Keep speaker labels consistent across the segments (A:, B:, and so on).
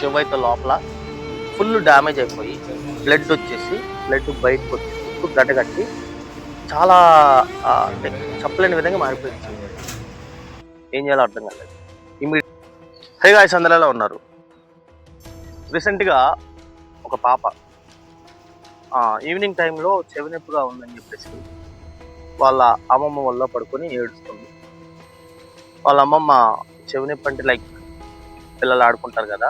A: చెవైతే లోపల full damage అయిపోయి blood వచ్చేసి బ్లడ్ బయటకు వచ్చి చుట్టూ గడ్డ కట్టి చాలా అంటే చెప్పలేని విధంగా మారిపోయింది ఏం చేయాలో అర్థం కాలేదు. ఇమీడియట్ హైగా గాయస్ అందరిలో ఉన్నారు? రీసెంట్గా ఒక పాప ఈవినింగ్ టైంలో చెవినొప్పుగా ఉందని చెప్పేసి వాళ్ళ అమ్మమ్మ వల్ల పడుకొని ఏడుస్తుంది. వాళ్ళ అమ్మమ్మ చెవినొప్పి అంటే లైక్ పిల్లలు ఆడుకుంటారు కదా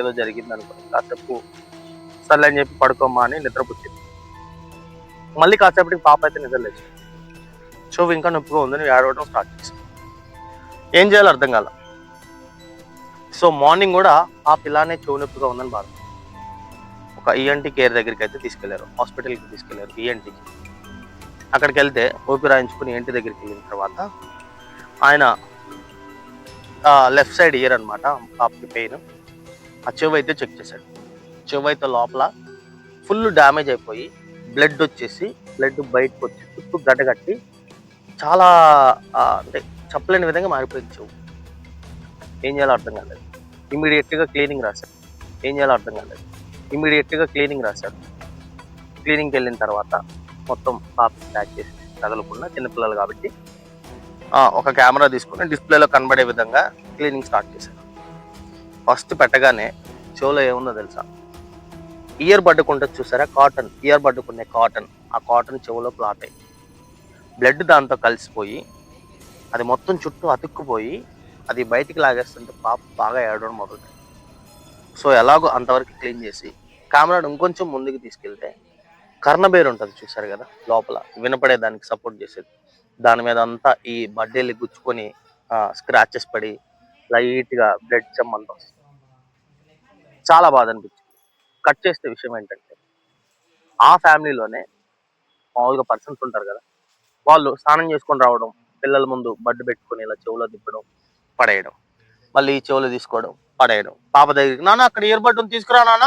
A: ఏదో జరిగింది అనుకోండి కాసేపు సర్లే అని చెప్పి పడుకోమ్మా అని నిద్రపుచ్చింది మళ్ళీ కాసేపటికి పాప అయితే నిద్రలేదు చెవి ఇంకా నొప్పిగా ఉందని ఏడవడం స్టార్ట్ చేసింది. ఏం చేయాలో అర్థం కాల. సో మార్నింగ్ కూడా ఆ పిల్లనే చెవు నొప్పిగా ఉందని బాధ ఒక ఈఎన్టీ కేర్ దగ్గరికి అయితే తీసుకెళ్ళారు. హాస్పిటల్కి తీసుకెళ్ళారు ఈఎన్టీకి అక్కడికి వెళ్తే ఓపి రాయించుకుని ఇంటి దగ్గరికి వెళ్ళిన తర్వాత ఆయన లెఫ్ట్ సైడ్ ఇయర్ అనమాట పాపకి పెయిన్. ఆ చెవి అయితే చెక్ చేశాడు. చెవి అయితే లోపల ఫుల్ డ్యామేజ్ అయిపోయి బ్లడ్ వచ్చేసి బ్లడ్ బయటకు వచ్చి చుట్టూ గడ్డ కట్టి చాలా అంటే చెప్పలేని విధంగా మారిపోయింది చెవు. ఏం చేయాలో అర్థం కాలేదు. ఇమీడియట్గా క్లీనింగ్ రాశాడు. ఏం చేయాలో అర్థం కాలేదు. ఇమీడియట్గా క్లీనింగ్ రాశాడు. క్లీనింగ్కి వెళ్ళిన తర్వాత మొత్తం పాప ప్యాక్ చేసి తగలకుండా చిన్నపిల్లలు కాబట్టి ఒక కెమెరా తీసుకుని డిస్ప్లేలో కనబడే విధంగా క్లీనింగ్ స్టార్ట్ చేశారు ఫస్ట్ పెట్టగానే చెవులో ఏముందో తెలుసా? ఇయర్ బడ్డుకు ఉంటుంది చూసారా? కాటన్. ఇయర్ బడ్డుకునే కాటన్. ఆ కాటన్ చెవులో ప్లాట్ అయ్యి బ్లడ్ దాంతో కలిసిపోయి అది మొత్తం చుట్టూ అతుక్కుపోయి అది బయటికి లాగేస్తుంటే పాప బాగా ఏడవడం మొదలు సో ఎలాగో అంతవరకు క్లీన్ చేసి కెమెరాను ఇంకొంచెం ముందుకు తీసుకెళ్తే కర్ణబేరు ఉంటుంది చూసారు కదా లోపల. వినపడే దానికి సపోర్ట్ చేసేది. దాని మీద అంతా ఈ బడ్డీలు గుచ్చుకొని స్క్రాచెస్ పడి లైట్గా బ్లడ్ చెమ్మంతా వస్తుంది. చాలా బాధ అనిపించింది. కట్ చేస్తే విషయం ఏంటంటే ఆ ఫ్యామిలీలోనే మామూలుగా పర్సన్స్ ఉంటారు కదా వాళ్ళు స్నానం చేసుకొని రావడం పిల్లల ముందు బడ్డు పెట్టుకొని ఇలా చెవులో తిప్పడం పడేయడం మళ్ళీ ఈ చెవులు తీసుకోవడం పడేయడం. పాప దగ్గరికి నాన్న అక్కడ ఇయర్ బడ్ తీసుకురా నాన్న.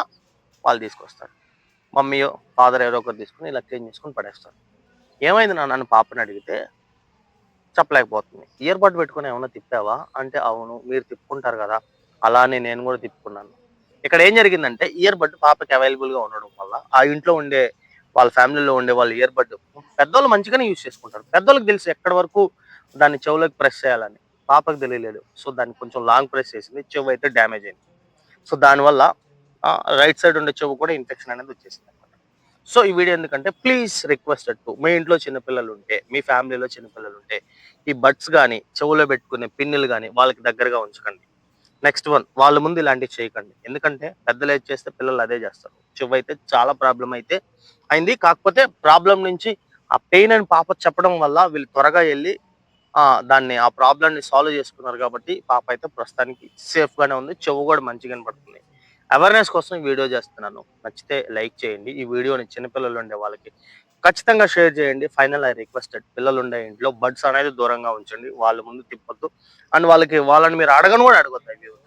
A: వాళ్ళు తీసుకొస్తారు. మమ్మీయో ఫాదర్ ఎవరో ఒకరు తీసుకుని ఇలా క్లీన్ చేసుకొని పడేస్తారు. ఏమైంది నాన్న నన్ను పాపని అడిగితే చెప్పలేకపోతుంది. ఇయర్ బడ్ పెట్టుకొని ఏమైనా తిప్పావా? అంటే అవును మీరు తిప్పుకుంటారు కదా అలానే నేను కూడా తిప్పుకున్నాను. ఇక్కడ ఏం జరిగిందంటే ఇయర్ బడ్ పాపకి అవైలబుల్గా ఉండడం వల్ల ఆ ఇంట్లో ఉండే వాళ్ళ ఫ్యామిలీలో ఉండే వాళ్ళు ఇయర్ బడ్ పెద్దోళ్ళు మంచిగానే యూజ్ చేసుకుంటారు. పెద్దోళ్ళకి తెలుసు ఎక్కడి వరకు దాన్ని చెవులోకి ప్రెస్ చేయాలని. పాపకు తెలియలేదు. సో దాన్ని కొంచెం లాంగ్ ప్రెస్ చేసింది. చెవు అయితే డ్యామేజ్ అయింది. సో దానివల్ల రైట్ సైడ్ ఉండే చెవు కూడా ఇన్ఫెక్షన్ అనేది వచ్చేసింది అనమాట సో ఈ వీడియో ఎందుకంటే ప్లీజ్ రిక్వెస్టెడ్ టు మీ ఇంట్లో చిన్నపిల్లలు ఉంటే మీ ఫ్యామిలీలో చిన్నపిల్లలు ఉంటే ఈ బడ్స్ కానీ చెవులో పెట్టుకునే పిన్నులు కానీ వాళ్ళకి దగ్గరగా ఉంచకండి. నెక్స్ట్ వన్ వాళ్ళ ముందు ఇలాంటివి చేయకండి. ఎందుకంటే పెద్దలు ఏది చేస్తే పిల్లలు అదే చేస్తారు. చెవు అయితే చాలా ప్రాబ్లం అయితే. అయింది. కాకపోతే ప్రాబ్లం నుంచి ఆ పెయిన్ అని పాప చెప్పడం వల్ల వీళ్ళు త్వరగా వెళ్ళి దాన్ని ఆ ప్రాబ్లమ్ని సాల్వ్ చేసుకున్నారు కాబట్టి పాప అయితే ప్రస్తుతానికి సేఫ్గానే ఉంది. చెవు కూడా మంచిగా కనపడుతుంది. అవేర్నెస్ కోసం వీడియో చేస్తున్నాను. నచ్చితే లైక్ చేయండి. ఈ వీడియోని చిన్నపిల్లలు ఉండే వాళ్ళకి ఖచ్చితంగా షేర్ చేయండి. ఫైనల్ ఐ రిక్వెస్టెడ్ పిల్లలు ఉండే ఇంట్లో బడ్స్ అనేది దూరంగా ఉంచండి. వాళ్ళ ముందు తిప్పొద్దు. అండ్ వాళ్ళకి వాళ్ళని మీరు అడగను కూడా అడగొద్దు.